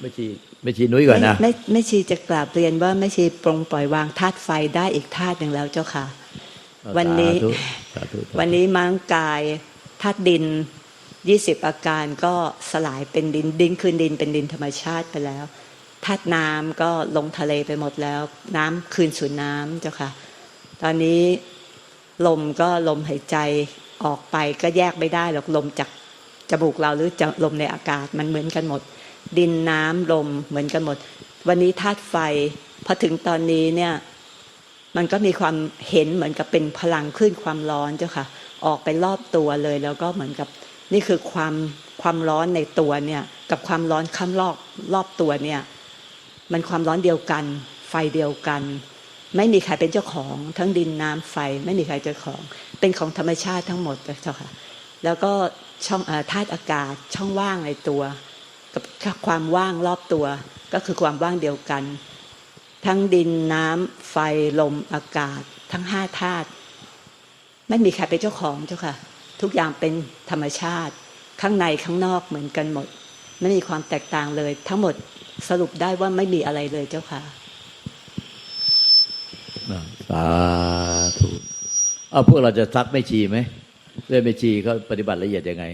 อะไม่ชีไม่ชีนุ้ยก่อนนะไม่ไม่ไม่ชีจะกราบเรียนว่าไม่ชีปรงปล่อยวางธาตุไฟได้อีกธาตุหนึ่งแล้วเจ้าค่ะ วันนี้สาธุสาธุสาธุวันนี้มังกายธาตุดินยี่สิบอาการก็สลายเป็นดินดินคืนดินเป็นดินธรรมชาติไปแล้วธาตุน้ำก็ลงทะเลไปหมดแล้ว น้ำคืนสู่น้ำเจ้าค่ะ ตอนนี้ลมก็ลมหายใจออกไปก็แยกไม่ได้หรอกลมจากจมูกเราหรือจะลมในอากาศมันเหมือนกันหมด ดินน้ำลมเหมือนกันหมด วันนี้ธาตุไฟพอถึงตอนนี้เนี่ยมันก็มีความเห็นเหมือนกับเป็นพลังคลื่นความร้อนเจ้าค่ะ ออกไปรอบตัวเลย แล้วก็เหมือนกับนี่คือความความร้อนในตัวเนี่ยกับความร้อนข้างรอบรอบตัวเนี่ยมันความร้อนเดียวกัน ไฟเดียวกัน ไม่มีใครเป็นเจ้าของ ทั้งดินน้ำไฟไม่มีใครเจ้าของ เป็นของธรรมชาติทั้งหมดเจ้าค่ะ แล้วก็ช่องธาตุอากาศช่องว่างในตัว กับความว่างรอบตัว ก็คือความว่างเดียวกัน ทั้งดินน้ำไฟลมอากาศ ทั้งห้าธาตุไม่มีใครเป็นเจ้าของเจ้าค่ะ ทุกอย่างเป็นธรรมชาติ ข้างในข้างนอกเหมือนกันหมด ไม่มีความแตกต่างเลย ทั้งหมดสรุปได้ว่าไม่มีอะไรเลยเจ้าค่ะสาธุเอาพวกเราจะซักไม่ชีไหมเรื่องไม่ชีเขาปฏิบัติละเอียดยังไง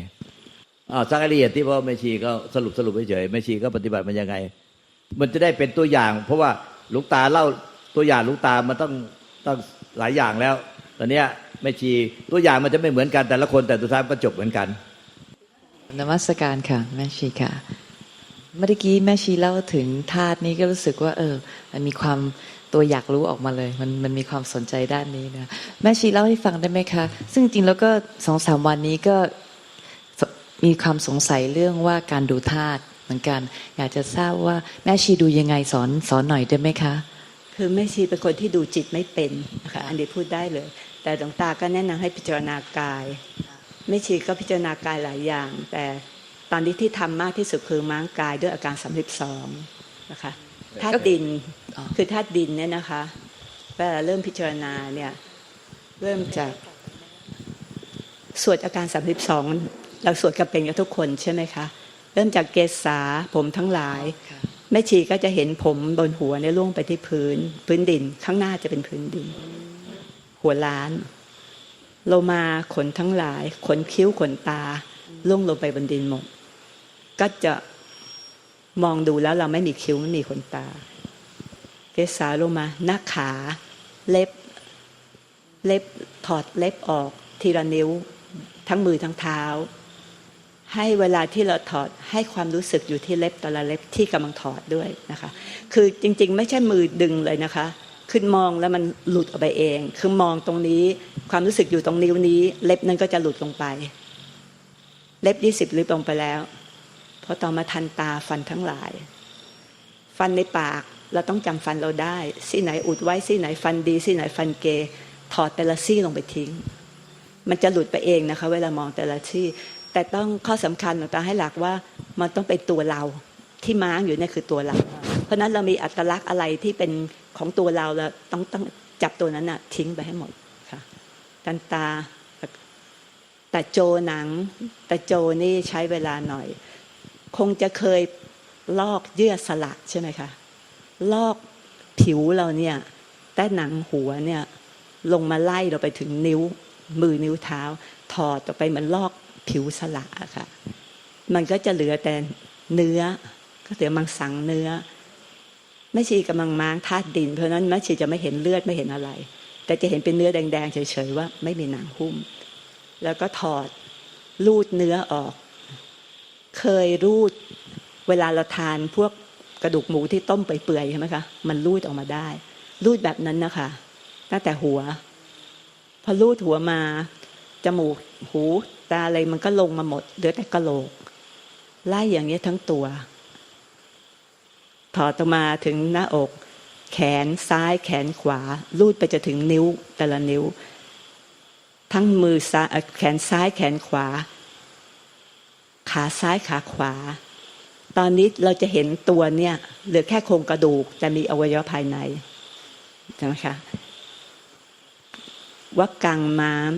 อ้าวซักละเอียดที่พราะไม่ชีก็สรุปสรุปเฉยๆไม่ชีก็ปฏิบัติมันยังไง มันจะได้เป็นตัวอย่าง เพราะว่าหลูกตาเล่าตัวอย่างหลูกตามันต้องต้องหลายอย่างแล้ว ตอนเนี้ยไม่ชีตัวอย่างมันจะไม่เหมือนกันแต่ละคนแต่สุดท้ายก็จบเหมือนกันนมัสการค่ะแม่ชีค่ะ เมื่อกี้แม่ชีเล่าถึงธาตุนี้ก็รู้สึกว่า เออ มันมีความตัวอยากรู้ออกมาเลย มันมันมีความสนใจด้านนี้นะแม่ชีเล่าให้ฟังได้ไหมคะ ซึ่งจริงแล้วก็สองสามวันนี้ก็ มีความสงสัยเรื่องว่าการดูธาตุเหมือนกัน อยากจะทราบว่าแม่ชีดูยังไงสอนสอนหน่อยได้ไหมคะ คือแม่ชีเป็นคนที่ดูจิตไม่เป็นนะคะอันนี้พูดได้เลย แต่หลวงตาก็แนะนำให้พิจารณากายแม่ชีก็พิจารณากายหลายอย่าง แต่ตอนนี้ที่ทำมากที่สุดคือม้างกายด้วยอาการสามสิบสองนะคะธาตุดินคือธาตุดินเนี่ยนะคะเวลาเริ่มพิจารณาเนี่ยเริ่มจากสวดอาการสามสิบสอง เราสวดกันเป็นกับทุกคนใช่ไหมคะ เริ่มจากเกษาผมทั้งหลายแม่ชีก็จะเห็นผมบนหัวเนี่ยล่วงไปที่พื้น พื้นดินข้างหน้าจะเป็นพื้นดิน หัวล้านโลมาขนทั้งหลาย ขนคิ้วขนตาล่วงลงไปบนดินหมดก็จะมองดูแล้วเราไม่มีคิ้วไม่มีขนตา เกษาลงมา หน้าขาเล็บ เล็บถอดเล็บออก ทีละนิ้ว ทั้งมือทั้งเท้า ให้เวลาที่เราถอดให้ความรู้สึกอยู่ที่เล็บแต่ละเล็บที่กำลังถอดด้วยนะคะ คือจริงๆ ไม่ใช่มือดึงเลยนะคะขึ้นมองแล้วมันหลุดออกไปเอง คือมองตรงนี้ความรู้สึกอยู่ตรงนิ้วนี้ เล็บนั้นก็จะหลุดลงไป เล็บยี่สิบลิบลงไปแล้วพอต่อมาทันตาฟันทั้งหลาย ฟันในปากเราต้องจำฟันเราได้ซี่ไหนอุดไว้ซี่ไหนฟันดีซี่ไหนฟันเกยถอดแต่ละซี่ลงไปทิ้ง มันจะหลุดไปเองนะคะ เวลามองแต่ละที่ แต่ต้องข้อสำคัญหลวงตาให้หลักว่ามันต้องเป็นตัวเราที่ม้างอยู่เนี่ยคือตัวเรา เพราะนั้นเรามีอัตลักษณ์อะไรที่เป็นของตัวเราเราต้องต้องจับตัวนั้นน่ะทิ้งไปให้หมดค่ะกันตาแต่โจหนังแต่โจนี่ใช้เวลาหน่อย คงจะเคยลอกเยื่อสลักใช่ไหมคะลอกผิวเราเนี่ยแต่หนังหัวเนี่ยลงมาไล่เราไปถึงนิ้วมือนิ้วเท้า ถอดออไปมันลอก ผิวสละค่ะ มันก็จะเหลือแต่เนื้อ ก็เหลือมังสังเนื้อแม่ชีกำลังม้างธาตุดิน เพราะนั้นแม่ชีจะไม่เห็นเลือดไม่เห็นอะไร แต่จะเห็นเป็นเนื้อแดงๆเฉยๆว่าไม่มีหนังหุ้ม แล้วก็ถอดลูดเนื้อออก เคยรูด เวลาเราทานพวกกระดูกหมูที่ต้มไปเปื่อยๆใช่ไหมคะมันรูดออกมาได้ รูดแบบนั้นนะคะตั้งแต่หัว พอรูดหัวมา จมูก หูตาอะไรมันก็ลงมาหมดเหลือแต่กระโหลกไล่อย่างนี้ยทั้งตัว ถอดออกมาถึงหน้าอก แขนซ้ายแขนขวารูดไปจะถึงนิ้วแต่ละนิ้ว ทั้งมือซ้ายแขนซ้ายแขนขวา ขาซ้ายขาขวา ตอนนี้เราจะเห็นตัวเนี่ยเหลือแค่โครงกระดูกแต่มีอวัยวะภายในใช่ไหมคะวักกังม้าม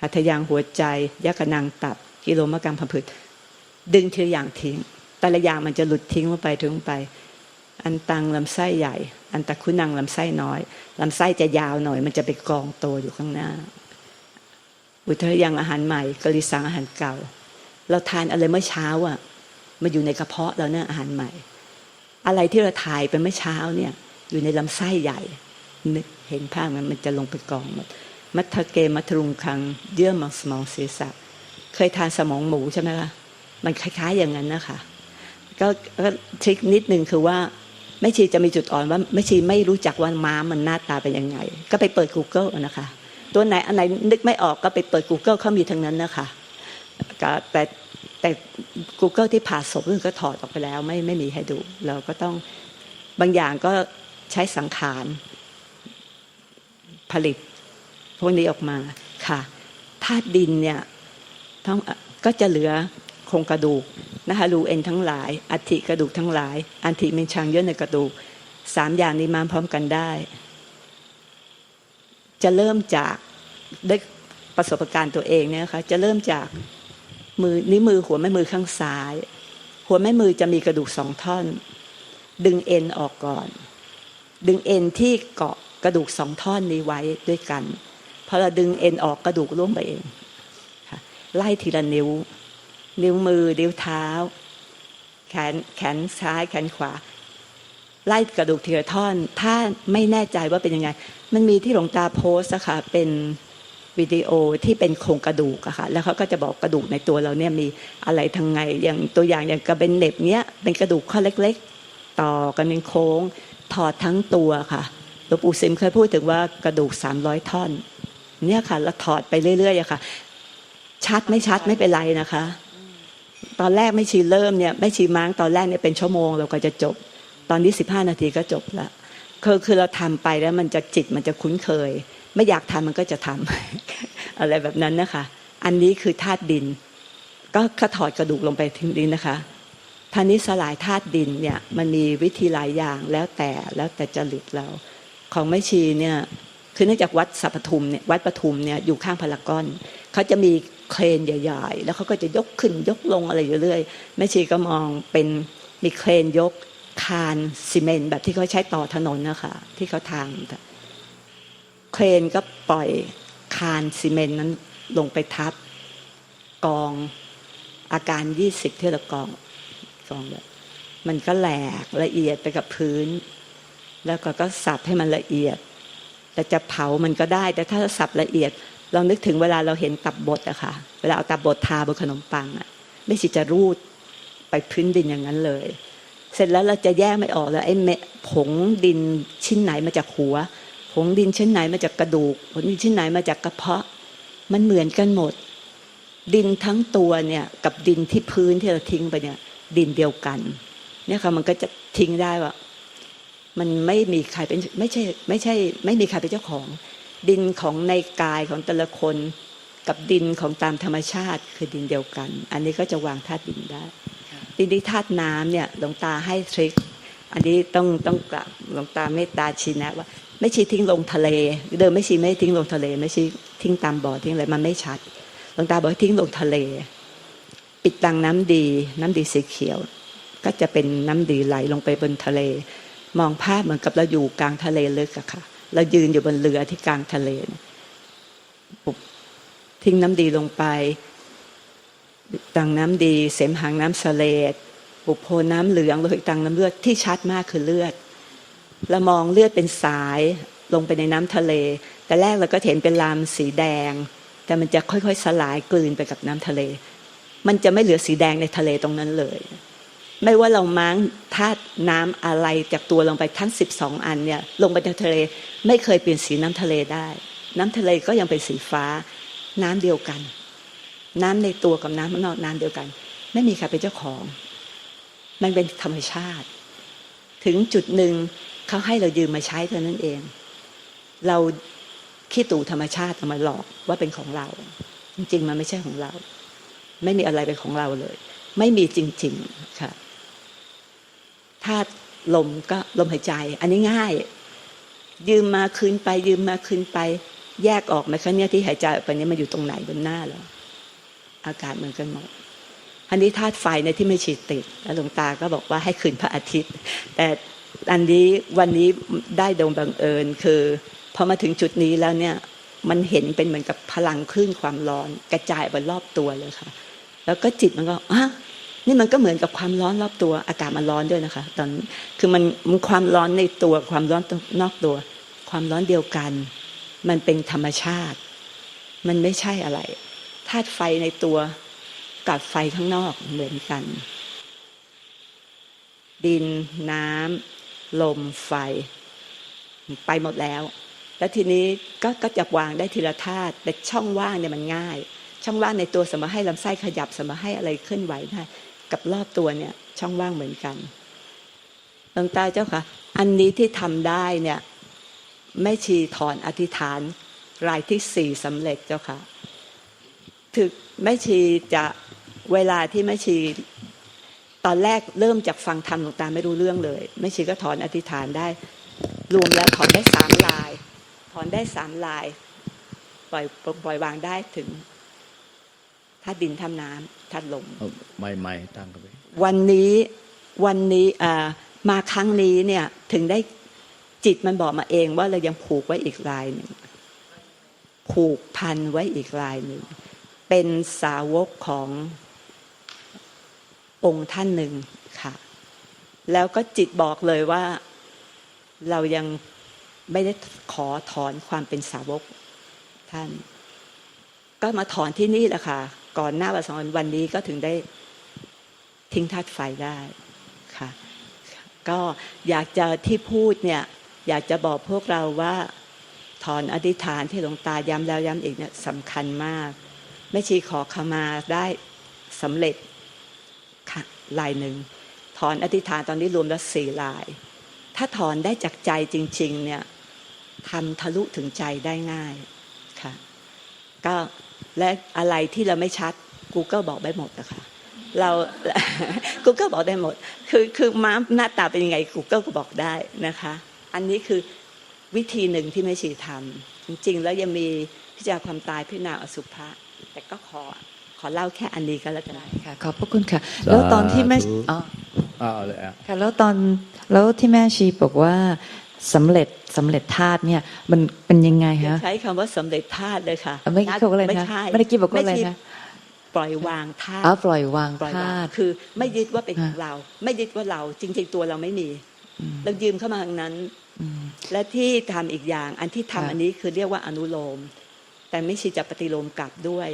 หัตถยางหัวใจ ยักกะนังตับ กิโลมะกังพัมพืชดึงทีละอย่างทิ้ง แต่ละอย่างมันจะหลุดทิ้งลงไปทิ้งไป อันตังลำไส้ใหญ่ อันตะคุนังลำไส้น้อยลำไส้จะยาวหน่อย มันจะไปกองโตอยู่ข้างหน้า อุทยังอาหารใหม่กริสังอาหารเก่า เราทานอะไรเมื่อเช้าอะมาอยู่ในกระเพาะเราเนี่ยอาหารใหม่ อะไรที่เราถ่ายไปเมื่อเช้าเนี่ย อยู่ในลำไส้ใหญ่นึกเห็นภาพมันมันจะลงไปกองหมด มัทเกมัทรุงคัง เยื่อมสมองศีรษะ เคยทานสมองหมูใช่ไหมคะมันคล้ายๆอย่างนั้นนะคะก็ทริคนิดนึงคือว่าแม่ชีจะมีจุดอ่อนว่าแม่ชีไม่รู้จักว่าม้ามันหน้าตาเป็นยังไง ก็ไปเปิด Google นะคะ ตัวไหนอันไหนนึกไม่ออกก็ไปเปิด Google เขามีทั้งนั้นนะคะแต่แต่ Google ที่ผ่าศพก็ถอดออกไปแล้วไม่ไม่มีให้ดู เราก็ต้องบางอย่างก็ใช้สังขารผลิต พวกนี้ออกมาค่ะธาตุดินเนี่ยท้องก็จะเหลือโครงกระดูกนะคะรูเอ็นทั้งหลายอัฐิกระดูกทั้งหลาย อัฐิเป็นชังเยอะในกระดูกสามอย่างนี้มาพร้อมกันได้ จะเริ่มจากได้ประสบการณ์ตัวเองเนี่ยนะคะจะเริ่มจากมือนิ้วมือหัวแม่มือข้างซ้าย หัวแม่มือจะมีกระดูกสองท่อน ดึงเอ็นออกก่อน ดึงเอ็นที่เกาะกระดูกสองท่อนนี้ไว้ด้วยกัน พอเราดึงเอ็นออกกระดูกร่วงไปเองค่ะไล่ทีละนิ้ว นิ้วมือ นิ้วเท้า แขนแขนซ้ายแขนขวา ไล่กระดูกทีละท่อน ถ้าไม่แน่ใจว่าเป็นยังไง มันมีที่หลวงตาโพสต์อะค่ะเป็นวิดีโอที่เป็นโครงกระดูกอะค่ะแล้วเขาก็จะบอกกระดูกในตัวเราเนี่ยมีอะไรทางไงอย่างตัวอย่างอย่างกระเบนเน็บเนี้ยเป็นกระดูกข้อเล็ก ๆ ต่อกันเป็นโค้งถอดทั้งตัวค่ะหลวงปู่ซิมเคยพูดถึงว่ากระดูกสามร้อยท่อน เนี่ยค่ะเราถอดไปเรื่อยๆอะค่ะ ชัดไม่ชัดไม่เป็นไรนะคะ ตอนแรกไม่ชีเริ่มเนี่ยไม่ชีม้างตอนแรกเนี่ยเป็นชั่วโมงเราก็จะจบ ตอนนี้สิบห้านาทีก็จบละคือคือเราทำไปแล้วมันจะจิตมันจะคุ้นเคย ไม่อยากทำมันก็จะทำอะไรแบบนั้นนะคะ อันนี้คือธาตุดิน ก็ก็ถอดกระดูกลงไปทิ้งดินนะคะท่านี้สลายธาตุดินเนี่ยมันมีวิธีหลายอย่างแล้วแต่แล้วแต่จริตเรา ของแม่ชีเนี่ย คือเนื่องจากวัดสัพพทุมเนี่ยวัดปทุมเนี่ยอยู่ข้างพารากอนเขาจะมีเครนใหญ่ๆ แล้วเขาก็จะยกขึ้นยกลงอะไรอยู่เรื่อยแม่ชีก็มองเป็นมีเครนยกคานซีเมนต์แบบที่เขาใช้ต่อถนนนะคะที่เขาทางเครนก็ปล่อยคานซีเมนต์นั้นลงไปทับกองอาการยี่สิบเท่ากองกองแบบมันก็แหลกละเอียดไปกับพื้น แล้วก็ก็สับให้มันละเอียด แต่จะเผามันก็ได้ แต่ถ้าสับละเอียด เรานึกถึงเวลาเราเห็นตับบดอะค่ะ เวลาเอาตับบดทาบนขนมปังอะไม่สิจะรูดไปพื้นดินอย่างนั้นเลย เสร็จแล้วเราจะแยกไม่ออกแล้วไอ้เม็ดผงดินชิ้นไหนมาจากหัว ผงดินชิ้นไหนมาจากกระดูก ผงดินชิ้นไหนมาจากกระเพาะ มันเหมือนกันหมด ดินทั้งตัวเนี่ยกับดินที่พื้นที่เราทิ้งไปเนี่ยดินเดียวกัน เนี่ยค่ะมันก็จะทิ้งได้ว่า มันไม่มีใครเป็นไม่ใช่ไม่ใช่ ไม่มีใครเป็นเจ้าของ ดินของในกายของแต่ละคน กับดินของตามธรรมชาติคือดินเดียวกัน อันนี้ก็จะวางธาตุดินได้ดินที่ธาตุน้ำเนี่ยหลวงตาให้ทริคอันนี้ต้องต้องกลับหลวงตาเมตตาชี้แนะว่าไม่ชี้ทิ้งลงทะเล เดิมไม่ชี้ไม่ทิ้งลงทะเล ไม่ชี้ทิ้งตามบ่อทิ้งอะไรมันไม่ชัดหลวงตาบอกทิ้งลงทะเล ปิดตังน้ำดี น้ำดีสีเขียว ก็จะเป็นน้ำดีไหลลงไปบนทะเล มองภาพเหมือนกับเราอยู่กลางทะเลลึกอะค่ะ เรายืนอยู่บนเรือที่กลางทะเลปุ๊บทิ้งน้ำดีลงไปตังน้ำดีเสมหางน้ำสเลดปุโพน้ำเหลืองโลหิตตังน้ำเลือดที่ชัดมากคือเลือดเรามองเลือดเป็นสายลงไปในน้ำทะเล แต่แรกเราก็เห็นเป็นลามสีแดง แต่มันจะค่อยๆสลายกลืนไปกับน้ำทะเล มันจะไม่เหลือสีแดงในทะเลตรงนั้นเลย ไม่ว่าเราม้างธาตุน้ำอะไรจากตัวลงไปทั้งสิบสองอันเนี่ยลงไปในทะเลไม่เคยเปลี่ยนสีน้ำทะเลได้ น้ำทะเลก็ยังเป็นสีฟ้า น้ำเดียวกัน น้ำในตัวกับน้ำข้างนอกน้ำเดียวกัน ไม่มีใครเป็นเจ้าของ มันเป็นธรรมชาติ ถึงจุดหนึ่งเขาให้เรายืมมาใช้เท่านั้นเอง เราขี้ตู่ธรรมชาติมาหลอกว่าเป็นของเรา จริงๆมันไม่ใช่ของเรา ไม่มีอะไรเป็นของเราเลย ไม่มีจริง ๆ ค่ะ ธาตุลมก็ลมหายใจ อันนี้ง่าย ยืมมาคืนไป ยืมมาคืนไป แยกออกไหมคะเนี่ยที่หายใจออกไปเนี่ยมันอยู่ตรงไหนบนหน้าเราอากาศเหมือนกันหมดอันนี้ธาตุไฟในยที่ไม่ฉีดติดแล้วหลวงตาก็บอกว่าให้คืนพระอาทิตย์ แต่อันนี้วันนี้ได้ดยบังเอิญคือพอมาถึงจุดนี้แล้วเนี่ยมันเห็นเป็นเหมือนกับพลังคลื่นความร้อน กระจายไปรอบตัวเลยค่ะ แล้วก็จิตมันก็อะ นี่มันก็เหมือนกับความร้อนรอบตัวอากาศมันร้อนด้วยนะคะ ตอนคือมันมันความร้อนในตัวความร้อนนอกตัว ความร้อนเดียวกัน มันเป็นธรรมชาติ มันไม่ใช่อะไรธาตุไฟในตัวกับไฟข้างนอกเหมือนกัน ดินน้ำลมไฟ ไปหมดแล้ว แล้วทีนี้ก็ก็จะวางได้ทีละธาตุแต่ช่องว่างเนี่ยมันง่าย ช่องว่างในตัวสามารถให้ลำไส้ขยับสามารถให้อะไรเคลื่อนไหวได้ กับรอบตัวเนี่ย ช่องว่างเหมือนกันหลวงตาเจ้าค่ะ อันนี้ที่ทำได้เนี่ยแม่ชีถอนอธิษฐานรายที่สี่สำเร็จเจ้าค่ะถึกแม่ชีจะเวลาที่แม่ชีตอนแรกเริ่มจากฟังธรรมหลวงตาไม่รู้เรื่องเลยแม่ชีก็ถอนอธิษฐานได้ รวมแล้วถอนได้สามลาย ถอนได้สามลาย ปล่อยปล่อยวางได้ถึง ธาตุดินธาตุน้ำธาตุลมเอาไม่ไม่ตั้งกันไปวันนี้วันนี้อ่ามาครั้งนี้เนี่ยถึงได้จิตมันบอกมาเองว่าเรายังผูกไว้อีกลายหนึ่งผูกพันไว้อีกลายหนึ่งเป็นสาวกขององค์ท่านหนึ่งค่ะ แล้วก็จิตบอกเลยว่าเรายังไม่ได้ขอถอนความเป็นสาวกท่าน ก็มาถอนที่นี่แหละค่ะ ก่อนหน้าวันสองวันวันนี้ก็ถึงได้ทิ้งธาตุไฟได้ค่ะก็อยากจะที่พูดเนี่ยอยากจะบอกพวกเราว่าถอนอธิษฐานที่หลวงตาย้ำแล้วย้ำอีกเนี่ยสำคัญมากแม่ชีขอขมาได้สำเร็จค่ะลายหนึ่งถอนอธิษฐานตอนนี้รวมแล้วสี่ลาย ถ้าถอนได้จากใจจริง ๆ เนี่ยทำทะลุถึงใจได้ง่ายค่ะก็ และอะไรที่เราไม่ชัด Google บอกได้หมดนะคะเรา Google บอกได้หมด คือคือม้าหน้าตาเป็นยังไง Google ก็บอกได้นะคะ อันนี้คือวิธีหนึ่งที่ไม่ชีทำจริง ๆ แล้วยังมีพิจารณาความตายพิจารณาอสุภะแต่ก็ขอขอเล่าแค่อันนี้ก็แล้วกันค่ะขอบพระคุณค่ะ แล้วตอนที่แม่สาธุอ๋ออ่าเอาเลยอะค่ะแล้วตอนแล้วที่แม่ชีบอกว่าสำเร็จ สำเร็จธาตุเนี่ยมันเป็นยังไงอย่าคะใช้คำว่าสำเร็จธาตุเลยค่ะเมื่อกี้เขาบอกอะไรไม่นะใช่เมื่อกี้บอกว่าอะไรม่นะใช่ปล่อยวางธาตุอ๋อปล่อยวางปล่อยวาธางตุคือไม่ยึดว่าเป็นของอ่าเรา ไม่ยึดว่าเราจริง ๆ ตัวเราไม่มีอืมเรายืมเข้ามาทางนั้นอืมและที่ทำอีกอย่างอันที่ทำค่ะอันนี้คือเรียกว่าอนุโลม แต่ไม่ใช่จะปฏิโลมกลับด้วย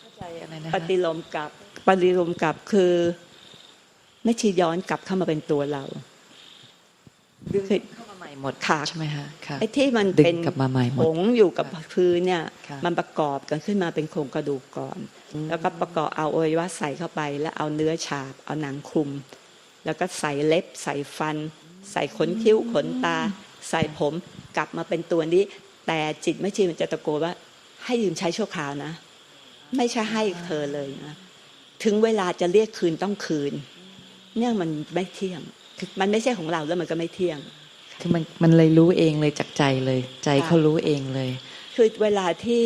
เข้าใจอะไรนะปคะฏิโลมกลับปฏิโลมกลับคือ ไม่ชีย้อนกลับเข้ามาเป็นตัวเราดึงคือเข้ามาใหม่หมดค่ะใช่ไหมคะค่ะไอ้ที่มันดึงเป็นกลับมาใหม่หมผดงอยู่กับค่ะพื้นเนี่ยค่ะมันประกอบกันขึ้นมาเป็นโครงกระดูกก่อน แล้วก็ประกอบเอาอวัยวะใส่เข้าไป แล้วเอาเนื้อฉาบ เอาหนังคลุม แล้วก็ใส่เล็บ ใส่ฟัน ใส่ขนคิ้วขนตา ใส่ผมกลับมาเป็นตัวนี้ แต่จิตไม่ชีมันจะตะโกนว่า ให้ยืมใช้ชั่วคราวนะ ไม่ใช่ให้เธอเลยนะถึงเวลาจะเรียกคืนต้องคืน เนี่ยมันไม่เที่ยงคือมันไม่ใช่ของเราแล้วมันก็ไม่เที่ยง คือมันมันเลยรู้เองเลยจากใจเลย ใจเขารู้เองเลย คือเวลาที่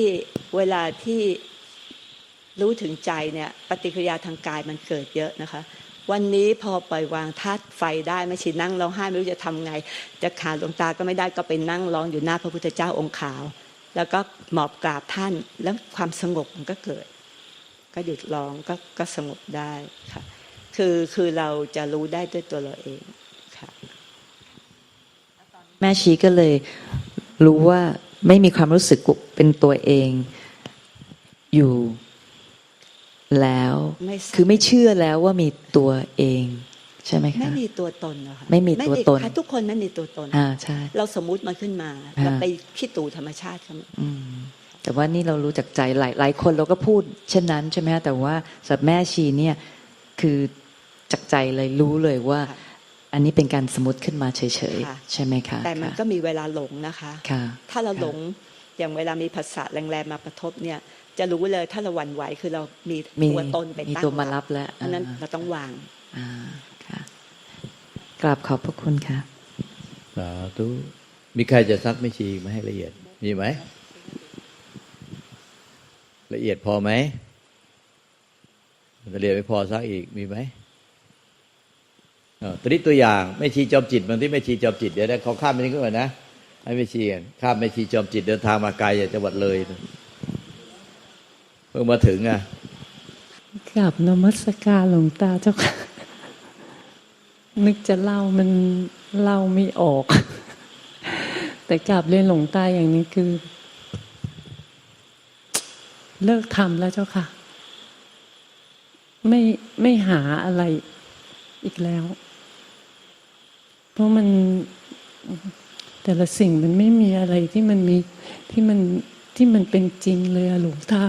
เวลาที่รู้ถึงใจเนี่ยปฏิกิริยาทางกายมันเกิดเยอะนะคะ วันนี้พอปล่อยวางธาตุไฟได้ไม่ชินนั่งร้องไห้ไม่รู้จะทำไง จะขาดหลวงตาก็ไม่ได้ก็ไปนั่งร้องอยู่หน้าพระพุทธเจ้าองค์ขาว แล้วก็หมอบกราบท่านแล้วความสงบมันก็เกิด ก็หยุดร้องก็ก็สงบได้ค่ะคือคือเราจะรู้ได้ด้วยตัวเราเองค่ะ แม่ชีก็เลยรู้ว่าไม่มีความรู้สึกเป็นตัวเองอยู่แล้วไม่ทราบคือไม่เชื่อแล้วว่ามีตัวเอง ใช่ไหมไม่คะมีตัวตนนะคะไม่มีตัวตนค่ะทุกคนไม่มีตัวตนอ่าใช่ เราสมมุติมันขึ้นมาอ่าเราไปคิดตูธรรมชาติเขาอืมแต่ว่านี่เรารู้จักใจหลายหลายคนเราก็พูด เช่นนั้นใช่ไหมคะแต่ว่าสำหรับแม่ชีเนี่ยคือจากใจเลยรู้เลยว่าค่ะ อันนี้เป็นการสมมติขึ้นมาเฉยค่ะๆใช่ไหมคะแต่มันก็มีเวลาหลงนะคะค่ะถ้าเราค่ะหลงอย่างเวลามีภาษาแรงๆมากระทบเนี่ย จะรู้เลยถ้าเราหวั่นไหวคือเรามีมีตัวตนไปมีตั้งตัวมารับแล้วอันนั้นอ่าเราต้องวางอ่าค่ะกราบขอบพระคุณค่ะสาธุมีใครจะซักไม่ชีไหมาให้ละเอียด มีไหม ละเอียดพอไหมเรียนไม่พอซักอีกมีไหมเออ ตัวนี้ตัวอย่างแม่ชีจอมจิตบางที่แม่ชีจอมจิตเดี๋ยวนะเขาข้ามไปนี่ก่อนนะให้แม่ชีกันข้ามแม่ชีจอมจิตเดินทางมาไกลจากจังหวัดเลยเพิ่งมาถึงอะกราบนมัสการหลวงตาเจ้าค่ะนึกจะเล่ามันเล่าไม่ออก แต่กราบเรียนหลวงตาอย่างนี้คือ เลิกทำแล้วเจ้าค่ะ ไม่ไม่หาอะไรอีกแล้ว เพราะมันแต่ละสิ่งมันไม่มีอะไรที่มันมีที่มันที่มันเป็นจริงเลยหลวงตา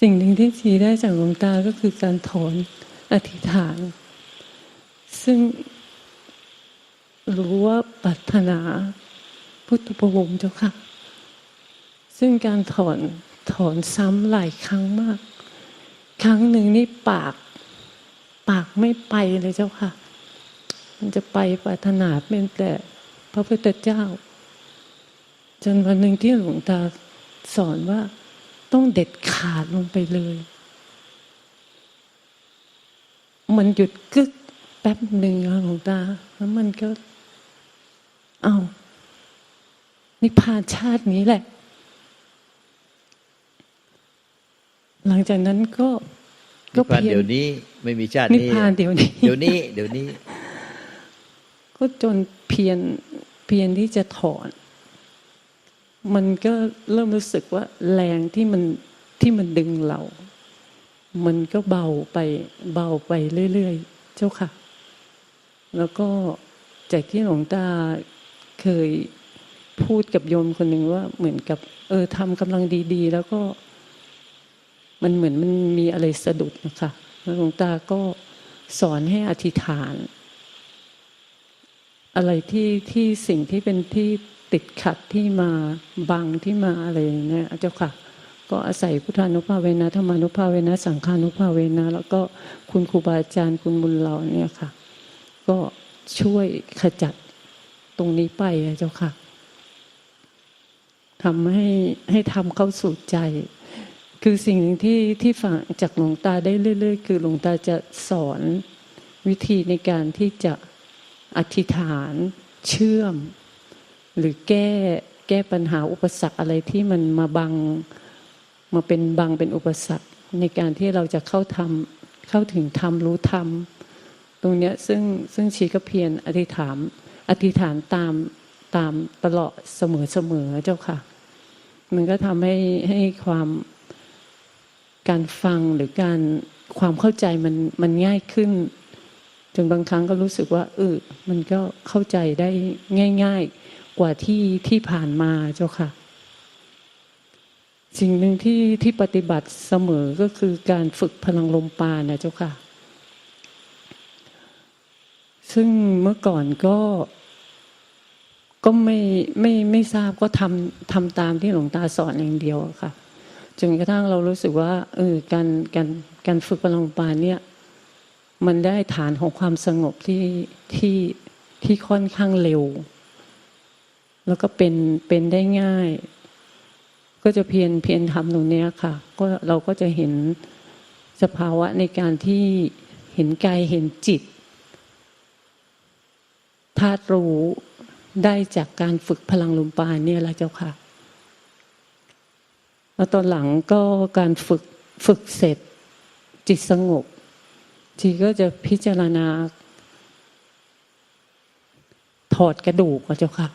สิ่งหนึ่งที่ชีได้จากหลวงตาก็คือการถอนอธิษฐาน ซึ่งรู้ว่าปรารถนาพุทธประวงเจ้าค่ะ ซึ่งการถอนถอนซ้ำหลายครั้งมาก ครั้งหนึ่งนี่ปาก ปากไม่ไปเลยเจ้าค่ะ มันจะไปปรารถนาเป็นแต่พระพุทธเจ้า จนวันหนึ่งที่หลวงตาสอนว่าต้องเด็ดขาดลงไปเลย มันหยุดกึกแป๊บหนึ่งอะหลวงตา แล้วมันก็ เอานิพพานชาตินี้แหละ หลังจากนั้นก็ ก็นิพพานเพียรเดี๋ยวนี้ไม่มีชาตินิพนี้พานเดี๋ยวนี้ เดี๋ยวนี้ เดี๋ยวนี้ ก็จนเพียรเพียรที่จะถอน มันก็เริ่มรู้สึกว่าแรงที่มันที่มันดึงเรา มันก็เบาไปเบาไปเรื่อยๆ เจ้าค่ะ แล้วก็จากที่หลวงตาเคยพูดกับโยมคนหนึ่งว่าเหมือนกับ เออทำกำลังดี ๆ แล้วก็ มันเหมือนมันมีอะไรสะดุดนะคะหลวงตาก็สอนให้อธิษฐาน อะไรที่ที่สิ่งที่เป็นที่ติดขัดที่มาบังที่มาอะไรอย่างเงี้ยเจ้าค่ะ ก็อาศัยพุทธานุภาเวนะธรรมานุภาเวนะสังฆานุภาเวนะแล้วก็คุณครูบาอาจารย์คุณบุญเราเนี่ยค่ะ ก็ช่วยขจัดตรงนี้ไปอะเจ้าค่ะทำให้ให้ทำเข้าสู่ใจ คือสิ่งหนึ่งที่ที่ฟังจากหลวงตาได้เรื่อย ๆ คือหลวงตาจะสอนวิธีในการที่จะอธิษฐานเชื่อม หรือแก้แก้ปัญหาอุปสรรคอะไรที่มันมาบังมาเป็นบังเป็นอุปสรรคในการที่เราจะเข้าทำเข้าถึงธรรมรู้ธรรมตรงเนี้ยซึ่งซึ่งชีก็เพียรอธิษฐานอธิษฐานตามตามตลอดเสมอเสมอเจ้าค่ะ มันก็ทำให้ให้ความ การฟังหรือการความเข้าใจมันมันง่ายขึ้น จนบางครั้งก็รู้สึกว่าเออมันก็เข้าใจได้ง่าย ๆ กว่าที่ที่ผ่านมาเจ้าค่ะ สิ่งหนึ่งที่ที่ปฏิบัติเสมอก็คือการฝึกพลังลมปราณนะเจ้าค่ะ ซึ่งเมื่อก่อนก็ก็ไม่ไม่ไม่ทราบก็ทำทำตามที่หลวงตาสอนอย่างเดียวค่ะ จนกระทั่งเรารู้สึกว่าเออการการการฝึกพลังลมปราณเนี่ยมันได้ฐานของความสงบที่ที่ที่ค่อนข้างเร็ว แล้วก็เป็นเป็นได้ง่าย ก็จะเพียรเพียรทำตรงนี้ค่ะ ก็เราก็จะเห็นสภาวะในการที่เห็นกายเห็นจิตธาตุรู้ได้จากการฝึกพลังลมปราณเนี่ยแหละเจ้าค่ะ แล้วตอนหลังก็การฝึกฝึกเสร็จจิตสงบ ทีก็จะพิจารณา ถอดกระดูกอะเจ้าค่ะ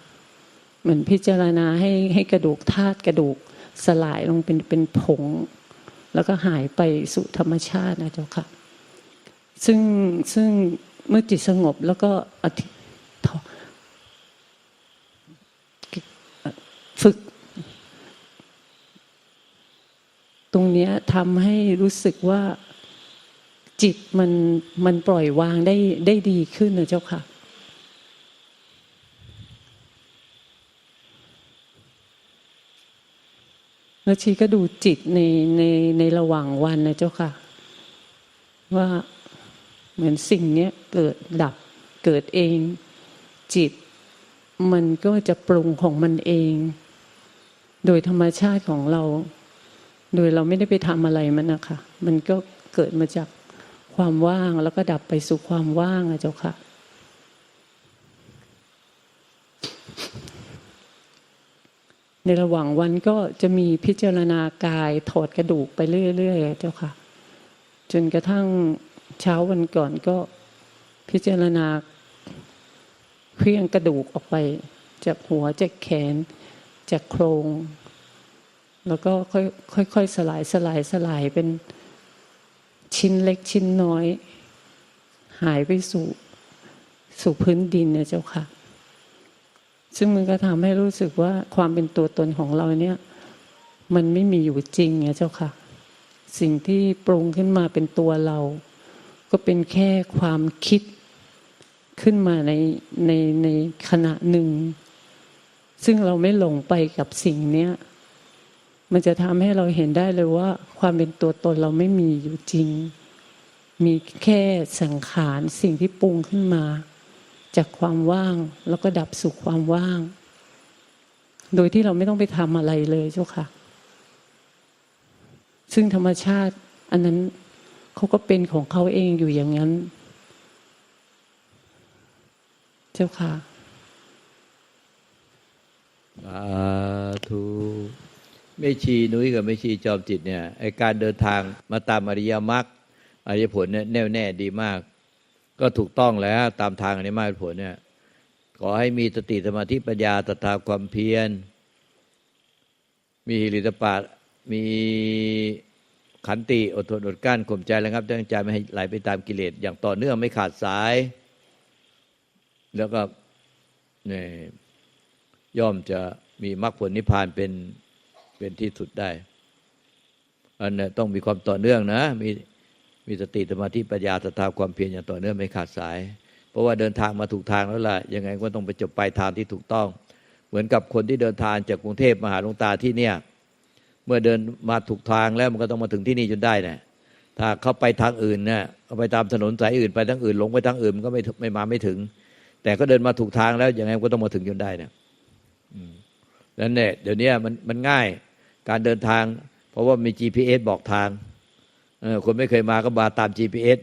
เหมือนพิจารณาให้ให้กระดูกธาตุกระดูกสลายลงเป็นเป็นผง แล้วก็หายไปสู่ธรรมชาตินะเจ้าค่ะ ซึ่งซึ่งเมื่อจิตสงบแล้วก็อธิถอฝึก ตรงนี้ทำให้รู้สึกว่าจิตมันมันปล่อยวางได้ได้ดีขึ้นนะเจ้าค่ะ แล้วชีก็ดูจิตในในในระหว่างวันนะเจ้าค่ะ ว่าเหมือนสิ่งนี้เกิดดับเกิดเอง จิต มันก็จะปรุงของมันเอง โดยธรรมชาติของเรา โดยเราไม่ได้ไปทำอะไรมันนะคะมันก็เกิดมาจากความว่างแล้วก็ดับไปสู่ความว่างอะเจ้าค่ะในระหว่างวันก็จะมีพิจารณากายถอดกระดูกไปเรื่อยๆเจ้าค่ะ จนกระทั่งเช้าวันก่อนก็พิจารณาเคลื่องกระดูกออกไป จากหัวจากแขน จากโครง แล้วก็ค่อยค่อยๆสลายสลายสลายเป็นชิ้นเล็กชิ้นน้อย หายไปสู่สู่พื้นดินเนะเจ้าค่ะ ซึ่งมันก็ทำให้รู้สึกว่าความเป็นตัวตนของเราเนี่ยมันไม่มีอยู่จริงนะเจ้าค่ะ สิ่งที่ปรุงขึ้นมาเป็นตัวเรา ก็เป็นแค่ความคิดขึ้นมาในในในขณะหนึ่ง ซึ่งเราไม่หลงไปกับสิ่งเนี้ย มันจะทำให้เราเห็นได้เลยว่า ความเป็นตัวตนเราไม่มีอยู่จริง มีแค่สังขารสิ่งที่ปรุงขึ้นมา จากความว่างแล้วก็ดับสู่ความว่าง โดยที่เราไม่ต้องไปทำอะไรเลยเจ้าค่ะ ซึ่งธรรมชาติอันนั้นเขาก็เป็นของเขาเองอยู่อย่างนั้น เจ้าค่ะสาธุ ไม่ชีนุ้ยกับไม่ชีจอมจิตเนี่ยไอการเดินทางมาตามอริยมรรคอริยผลเนี่ยแน่วแน่ดีมาก ก็ถูกต้องแล้วตามทางอริยมรรคผลเนี่ยขอให้มีสติสมาธิปัญญาตถาความเพียร มีหิริตปามีขันติอดทนอดกั้นข่มใจระงับตั้งใจไม่ให้ไหลไปตามกิเลสอย่างต่อเนื่องไม่ขาดสาย แล้วก็เนี่ยย่อมจะมีมรรคผลนิพพานเป็น เป็นที่สุดได้ อันนี้ต้องมีความต่อเนื่องนะ มีมีสติสมาธิปัญญาศรัทธาความเพียรอย่างต่อเนื่องไม่ขาดสาย เพราะว่าเดินทางมาถูกทางแล้วล่ะยังไงก็ต้องไปจบปลายทางที่ถูกต้อง เหมือนกับคนที่เดินทางจากกรุงเทพมาหาหลวงตาที่เนี่ย เมื่อเดินมาถูกทางแล้วมันก็ต้องมาถึงที่นี่จนได้นะถ้าเขาไปทางอื่นเนี่ยเขาไปตามถนนสายอื่นไปทางอื่นลงไปทางอื่นมันก็ไม่ไม่มาไม่ถึง แต่ก็เดินมาถูกทางแล้วยังไงก็ต้องมาถึงจนได้นะอืม นั่นแหละเดี๋ยวนี้มันมันง่ายการเดินทาง เพราะว่ามี GPS บอกทางคนไม่เคยมาก็มาตาม GPS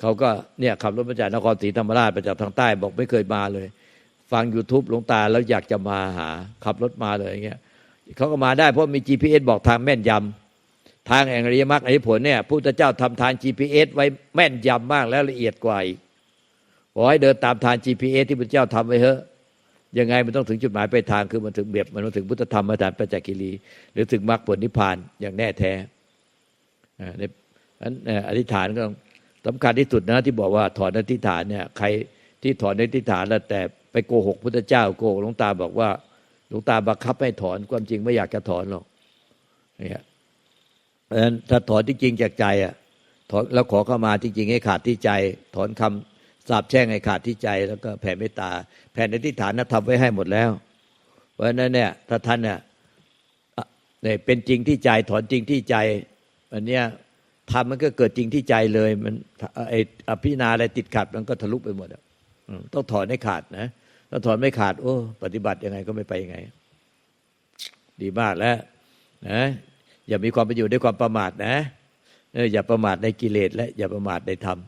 เขาก็เนี่ยขับรถมาจากนครศรีธรรมราชไปจากทางใต้บอกไม่เคยมาเลย ฟัง YouTube หลวงตาแล้วอยากจะมาหาขับรถมาเลยอย่างเงี้ยเขาก็มาได้เพราะมี GPS บอกทางแม่นยำทางแห่งอริยมรรคอริยผลเนี่ยพระพุทธเจ้าทำทาง GPS ไว้แม่นยำมากแล้วละเอียดกว่าอีกขอให้เดินตามทาง GPS ที่พระเจ้าทำไว้เถอะ ยังไงมันต้องถึงจุดหมายปลายทางคือมันถึงเบียบมันถึงพุทธธรรมอาจารย์ปัจจกิรี หรือถึงมรรคผลนิพพานอย่างแน่แท้อ่าในอันอธิษฐานก็สำคัญที่สุดนะที่บอกว่าถอนอธิษฐานเนี่ยใครที่ถอนอธิษฐานแล้วแต่ไปโกหกพุทธเจ้าโกหกหลวงตาบอกว่าหลวงตาบังคับให้ถอนความจริงไม่อยากจะถอนหรอกเนี่ยเพราะฉะนั้นถ้าถอนที่จริงจากใจอะถอนแล้วขอเข้ามาที่จริงให้ขาดที่ใจ ถอนคำ สาปแช่งให้ขาดที่ใจแล้วก็แผ่เมตตา แผ่นอธิษฐานนั้นทำไว้ให้หมดแล้ว เพราะฉะนั้นเนี่ยถ้าท่านเนี่ยเนี่ยเป็นจริงที่ใจถอนจริงที่ใจอันเนี้ยทำมันก็เกิดจริงที่ใจเลย มันไออภินาอะไรติดขัดมันก็ทะลุไปหมดอะต้องถอนให้ขาดนะถ้าถอนไม่ขาด โอ้ ปฏิบัติยังไงก็ไม่ไปยังไง ดีมากแล้วนะอย่ามีความประโยชน์ด้วยความประมาทนะเอออย่าประมาทในกิเลสและอย่าประมาทในธรรม